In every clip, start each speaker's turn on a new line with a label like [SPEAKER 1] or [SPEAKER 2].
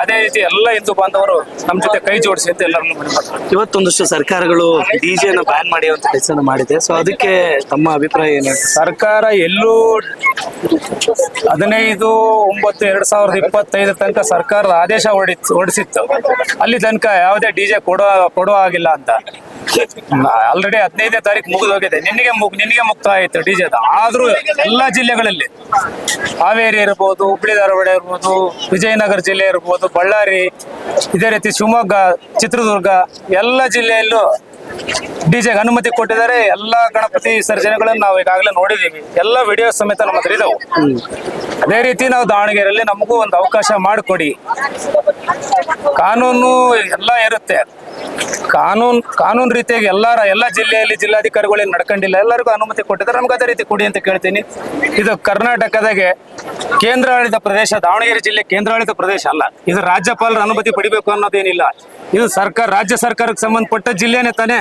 [SPEAKER 1] ಅದೇ ರೀತಿ ಎಲ್ಲ ಹಿಂದೂ ಬಾಂಧವರು ನಮ್ಮ ಜೊತೆ ಕೈ ಜೋಡಿಸಿ ಅಂತ ಎಲ್ಲರನ್ನು ಮನವಿ ಮಾಡ್ತಾರೆ.
[SPEAKER 2] ಇವತ್ತೊಂದಷ್ಟು ಸರ್ಕಾರಗಳು ಡಿಜೆನ ಬ್ಯಾನ್ ಮಾಡಿ ಅಂತ ಕೆಲಸ ಮಾಡಿದೆ. ಸೊ ಅದಕ್ಕೆ ತಮ್ಮ ಅಭಿಪ್ರಾಯ ಏನು?
[SPEAKER 1] ಸರ್ಕಾರ ಎಲ್ಲೂ ಹದಿನೈದು ಒಂಬತ್ತು ಎರಡ್ ಸಾವಿರದ ಇಪ್ಪತ್ತೈದರ ತನಕ ಸರ್ಕಾರದ ಆದೇಶ ಹೊಡಿತ್ ಹೊಡಿಸಿತ್ತು ಅಲ್ಲಿ ತನಕ ಯಾವುದೇ ಡಿಜೆ ಕೊಡೋ ಕೊಡೋ ಆಗಿಲ್ಲ ಅಂತ. ಆಲ್ರೆಡಿ ಹದಿನೈದನೇ ತಾರೀಕು ಮುಗಿದು ಹೋಗಿದೆ. ನಿನಗೆ ಮುಗ್ ನಿನಗೆ ಮುಕ್ತ ಆಯ್ತು ಡಿಜೆ ಆದ್ರೂ ಎಲ್ಲಾ ಜಿಲ್ಲೆಗಳಲ್ಲಿ ಹಾವೇರಿ ಇರ್ಬೋದು ಹುಬ್ಳಿ ಧಾರವಾಡ ಇರ್ಬೋದು, ವಿಜಯನಗರ ಜಿಲ್ಲೆ ಇರ್ಬೋದು, ಬಳ್ಳಾರಿ, ಇದೇ ರೀತಿ ಶಿವಮೊಗ್ಗ, ಚಿತ್ರದುರ್ಗ ಎಲ್ಲ ಜಿಲ್ಲೆಯಲ್ಲೂ ಡಿಜೆಗೆ ಅನುಮತಿ ಕೊಟ್ಟಿದ್ದಾರೆ. ಎಲ್ಲಾ ಗಣಪತಿ ವಿಸರ್ಜನೆಗಳನ್ನು ನಾವು ಈಗಾಗಲೇ ನೋಡಿದೀವಿ ಎಲ್ಲ ವಿಡಿಯೋ ಸಮೇತ ನಮ್ಮ ಹತ್ರ ಇದಾವೆ. ಅದೇ ರೀತಿ ನಾವು ದಾವಣಗೆರೆಯಲ್ಲಿ ನಮಗೂ ಒಂದು ಅವಕಾಶ ಮಾಡಿಕೊಡಿ. ಕಾನೂನು ಎಲ್ಲ ಇರುತ್ತೆ. ಕಾನೂನು ಕಾನೂನು ರೀತಿಯಾಗಿ ಎಲ್ಲರ ಎಲ್ಲ ಜಿಲ್ಲೆಯಲ್ಲಿ ಜಿಲ್ಲಾಧಿಕಾರಿಗಳೇನು ನಡ್ಕೊಂಡಿಲ್ಲ, ಎಲ್ಲರಿಗೂ ಅನುಮತಿ ಕೊಟ್ಟಿದ್ದಾರೆ. ನಮ್ಗೆ ಅದೇ ರೀತಿ ಕೊಡಿ ಅಂತ ಕೇಳ್ತೀನಿ. ಇದು ಕರ್ನಾಟಕದಾಗೆ ಕೇಂದ್ರಾಡಳಿತ ಪ್ರದೇಶ, ದಾವಣಗೆರೆ ಜಿಲ್ಲೆ ಕೇಂದ್ರಾಡಳಿತ ಪ್ರದೇಶ ಅಲ್ಲ. ಇದು ರಾಜ್ಯಪಾಲರ ಅನುಮತಿ ಪಡಿಬೇಕು ಅನ್ನೋದೇನಿಲ್ಲ. ಇದು ಸರ್ಕಾರ, ರಾಜ್ಯ ಸರ್ಕಾರಕ್ಕೆ ಸಂಬಂಧಪಟ್ಟ ಜಿಲ್ಲೆನೇ ತಾನೇ.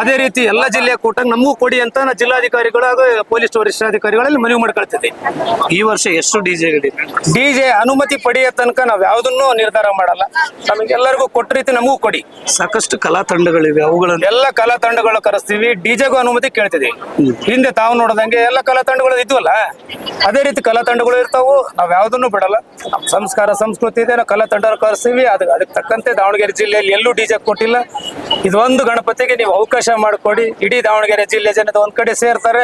[SPEAKER 1] ಅದೇ ರೀತಿ ಎಲ್ಲ ಜಿಲ್ಲೆಯ ಕೂಟಂಗ್ ನಮಗೂ ಕೊಡಿ ಅಂತ ನಾ ಜಿಲ್ಲಾಧಿಕಾರಿಗಳು ಹಾಗೂ ಪೊಲೀಸ್ ವರಿಷ್ಠಾಧಿಕಾರಿಗಳಲ್ಲಿ ಮನವಿ ಮಾಡ್ಕೊಳ್ತಿದ್ದೆ.
[SPEAKER 2] ಈ ವರ್ಷ ಎಷ್ಟು ಡಿಜೆಗಳಿದೆ
[SPEAKER 1] ಡಿಜೆ ಅನುಮತಿ ಪಡೆಯ ತನಕ ನಾವು ಯಾವುದನ್ನು ನಿರ್ಧಾರ ಮಾಡಲ್ಲ. ನಮಗೆಲ್ಲರಿಗೂ ಕೊಟ್ಟ ರೀತಿ ನಮಗೂ ಕೊಡಿ.
[SPEAKER 2] ಸಾಕಷ್ಟು ಕಲಾ ತಂಡಗಳಿವೆ ಅವುಗಳನ್ನು
[SPEAKER 1] ಎಲ್ಲ ಕಲಾ ತಂಡಗಳು ಕರೆಸ್ತೀವಿ. ಡಿಜೆಗೂ ಅನುಮತಿ ಕೇಳ್ತಿದೆ. ಹಿಂದೆ ತಾವು ನೋಡದಂಗೆ ಎಲ್ಲ ಕಲಾ ತಂಡಗಳು ಇದ್ವಲ್ಲ? ಅದೇ ರೀತಿ ಕಲಾ ತಂಡಗಳು ಇರ್ತಾವು. ನಾವ್ ಯಾವ್ದನ್ನು ಬಿಡಲ್ಲ. ಸಂಸ್ಕಾರ ಸಂಸ್ಕೃತಿ ಇದೆ. ನಾವು ಕಲಾ ತಂಡ ಕರೆಸ್ತೀವಿ. ಅದಕ್ಕೆ ಅದಕ್ಕೆ ತಕ್ಕಂತೆ ದಾವಣಗೆರೆ ಜಿಲ್ಲೆಯಲ್ಲಿ ಎಲ್ಲೂ ಡಿಜೆ ಕೊಟ್ಟಿಲ್ಲ. ಇದೊಂದು ಗಣಪತಿಗೆ ನೀವು ಅವಕಾಶ ಮಾಡಿಕೊಡಿ. ಇಡೀ ದಾವಣಗೆರೆ ಜಿಲ್ಲೆ ಜನತೆ ಒಂದ್ ಕಡೆ ಸೇರ್ತಾರೆ.